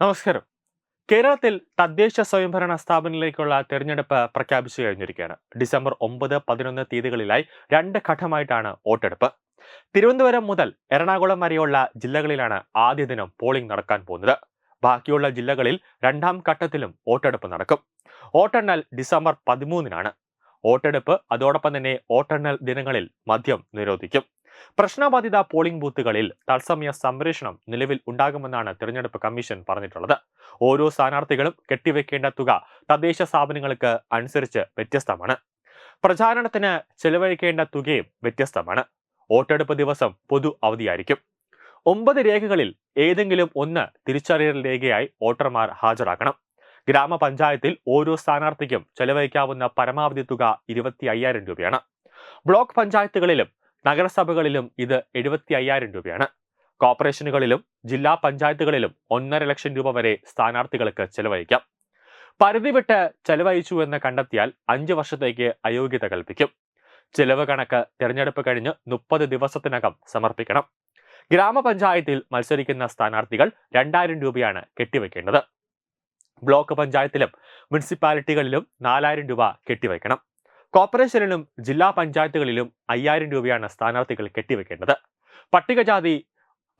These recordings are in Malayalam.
നമസ്കാരം. കേരളത്തിൽ തദ്ദേശ സ്വയംഭരണ സ്ഥാപനങ്ങളിലേക്കുള്ള തെരഞ്ഞെടുപ്പ് പ്രഖ്യാപിച്ചു കഴിഞ്ഞിരിക്കുകയാണ്. ഡിസംബർ ഒമ്പത് പതിനൊന്ന് തീയതികളിലായി രണ്ട് ഘട്ടമായിട്ടാണ് വോട്ടെടുപ്പ്. തിരുവനന്തപുരം മുതൽ എറണാകുളം വരെയുള്ള ജില്ലകളിലാണ് ആദ്യ ദിനം പോളിംഗ് നടക്കാൻ പോകുന്നത്. ബാക്കിയുള്ള ജില്ലകളിൽ രണ്ടാം ഘട്ടത്തിലും വോട്ടെടുപ്പ് നടക്കും. വോട്ടെണ്ണൽ ഡിസംബർ പതിമൂന്നിനാണ്. വോട്ടെടുപ്പ് അതോടൊപ്പം തന്നെ വോട്ടെണ്ണൽ ദിനങ്ങളിൽ മദ്യം നിരോധിക്കും. പ്രശ്നബാധിത പോളിംഗ് ബൂത്തുകളിൽ തത്സമയ സംരക്ഷണം നിലവിൽ ഉണ്ടാകുമെന്നാണ് തിരഞ്ഞെടുപ്പ് കമ്മീഷൻ പറഞ്ഞിട്ടുള്ളത്. ഓരോ സ്ഥാനാർത്ഥികളും കെട്ടിവെക്കേണ്ട തുക തദ്ദേശ സ്ഥാപനങ്ങൾക്ക് അനുസരിച്ച് വ്യത്യസ്തമാണ്. പ്രചാരണത്തിന് ചെലവഴിക്കേണ്ട തുകയും വ്യത്യസ്തമാണ്. വോട്ടെടുപ്പ് ദിവസം പൊതു അവധിയായിരിക്കും. ഒമ്പത് രേഖകളിൽ ഏതെങ്കിലും ഒന്ന് തിരിച്ചറിയൽ രേഖയായി വോട്ടർമാർ ഹാജരാക്കണം. ഗ്രാമപഞ്ചായത്തിൽ ഓരോ സ്ഥാനാർത്ഥിക്കും ചെലവഴിക്കാവുന്ന പരമാവധി തുക ഇരുപത്തി അയ്യായിരം രൂപയാണ്. ബ്ലോക്ക് പഞ്ചായത്തുകളിലും നഗരസഭകളിലും ഇത് എഴുപത്തി അയ്യായിരം രൂപയാണ്. കോർപ്പറേഷനുകളിലും ജില്ലാ പഞ്ചായത്തുകളിലും ഒന്നര ലക്ഷം രൂപ വരെ സ്ഥാനാർത്ഥികൾക്ക് ചെലവഴിക്കാം. പരിധി വിട്ട് ചെലവഴിച്ചു എന്ന് കണ്ടെത്തിയാൽ അഞ്ച് വർഷത്തേക്ക് അയോഗ്യത കൽപ്പിക്കും. ചെലവ് കണക്ക് തിരഞ്ഞെടുപ്പ് കഴിഞ്ഞ് മുപ്പത് ദിവസത്തിനകം സമർപ്പിക്കണം. ഗ്രാമപഞ്ചായത്തിൽ മത്സരിക്കുന്ന സ്ഥാനാർത്ഥികൾ രണ്ടായിരം രൂപയാണ് കെട്ടിവെക്കേണ്ടത്. ബ്ലോക്ക് പഞ്ചായത്തിലും മുനിസിപ്പാലിറ്റികളിലും നാലായിരം രൂപ കെട്ടിവെക്കണം. കോർപ്പറേഷനിലും ജില്ലാ പഞ്ചായത്തുകളിലും അയ്യായിരം രൂപയാണ് സ്ഥാനാർത്ഥികൾ കെട്ടിവെക്കേണ്ടത്. പട്ടികജാതി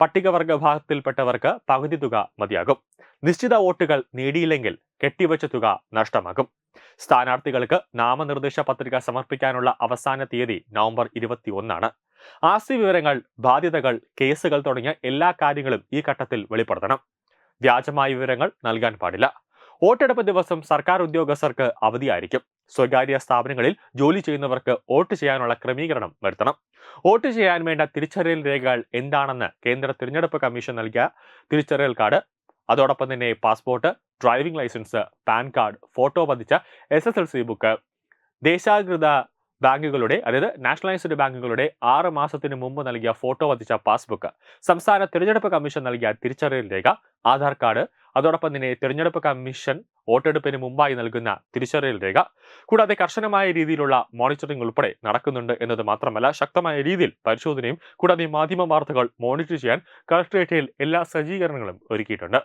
പട്ടികവർഗ വിഭാഗത്തിൽപ്പെട്ടവർക്ക് പകുതി തുക മതിയാകും. നിശ്ചിത വോട്ടുകൾ നേടിയില്ലെങ്കിൽ കെട്ടിവെച്ച തുക നഷ്ടമാകും. സ്ഥാനാർത്ഥികൾക്ക് നാമനിർദ്ദേശ പത്രിക സമർപ്പിക്കാനുള്ള അവസാന തീയതി നവംബർ ഇരുപത്തി ഒന്നാണ് ആസ്തി വിവരങ്ങൾ ബാധ്യതകൾ കേസുകൾ തുടങ്ങിയ എല്ലാ കാര്യങ്ങളും ഈ ഘട്ടത്തിൽ വെളിപ്പെടുത്തണം. വ്യാജമായ വിവരങ്ങൾ നൽകാൻ പാടില്ല. വോട്ടെടുപ്പ് ദിവസം സർക്കാർ ഉദ്യോഗസ്ഥർക്ക് അവധിയായിരിക്കും. സ്വകാര്യ സ്ഥാപനങ്ങളിൽ ജോലി ചെയ്യുന്നവർക്ക് വോട്ട് ചെയ്യാനുള്ള ക്രമീകരണം വരുത്തണം. വോട്ട് ചെയ്യാൻ വേണ്ട തിരിച്ചറിയൽ രേഖകൾ എന്താണെന്ന് കേന്ദ്ര തിരഞ്ഞെടുപ്പ് കമ്മീഷൻ നൽകിയ തിരിച്ചറിയൽ കാർഡ് അതോടൊപ്പം തന്നെ passport driving licence PAN card photo പതിച്ച എസ് ബുക്ക് ദേശാകൃത ബാങ്കുകളുടെ അതായത് നാഷണലൈസ്ഡ് ബാങ്കുകളുടെ ആറ് മാസത്തിന് മുമ്പ് നൽകിയ ഫോട്ടോ പതിച്ച പാസ്ബുക്ക്. സംസ്ഥാന തിരഞ്ഞെടുപ്പ് കമ്മീഷൻ നൽകിയ തിരിച്ചറിയൽ രേഖ ആധാർ കാർഡ് അതോടൊപ്പം തന്നെ തിരഞ്ഞെടുപ്പ് കമ്മീഷൻ വോട്ടെടുപ്പിന് മുമ്പായി നൽകുന്ന തിരിച്ചറിയൽ രേഖ. കൂടാതെ കർശനമായ രീതിയിലുള്ള മോണിറ്ററിംഗ് ഉൾപ്പെടെ നടക്കുന്നുണ്ട് എന്നത് മാത്രമല്ല ശക്തമായ രീതിയിൽ പരിശോധനയും കൂടാതെ മാധ്യമ വാർത്തകൾ മോണിറ്റർ ചെയ്യാൻ കളക്ടറേറ്റിൽ എല്ലാ സജ്ജീകരണങ്ങളും ഒരുക്കിയിട്ടുണ്ട്.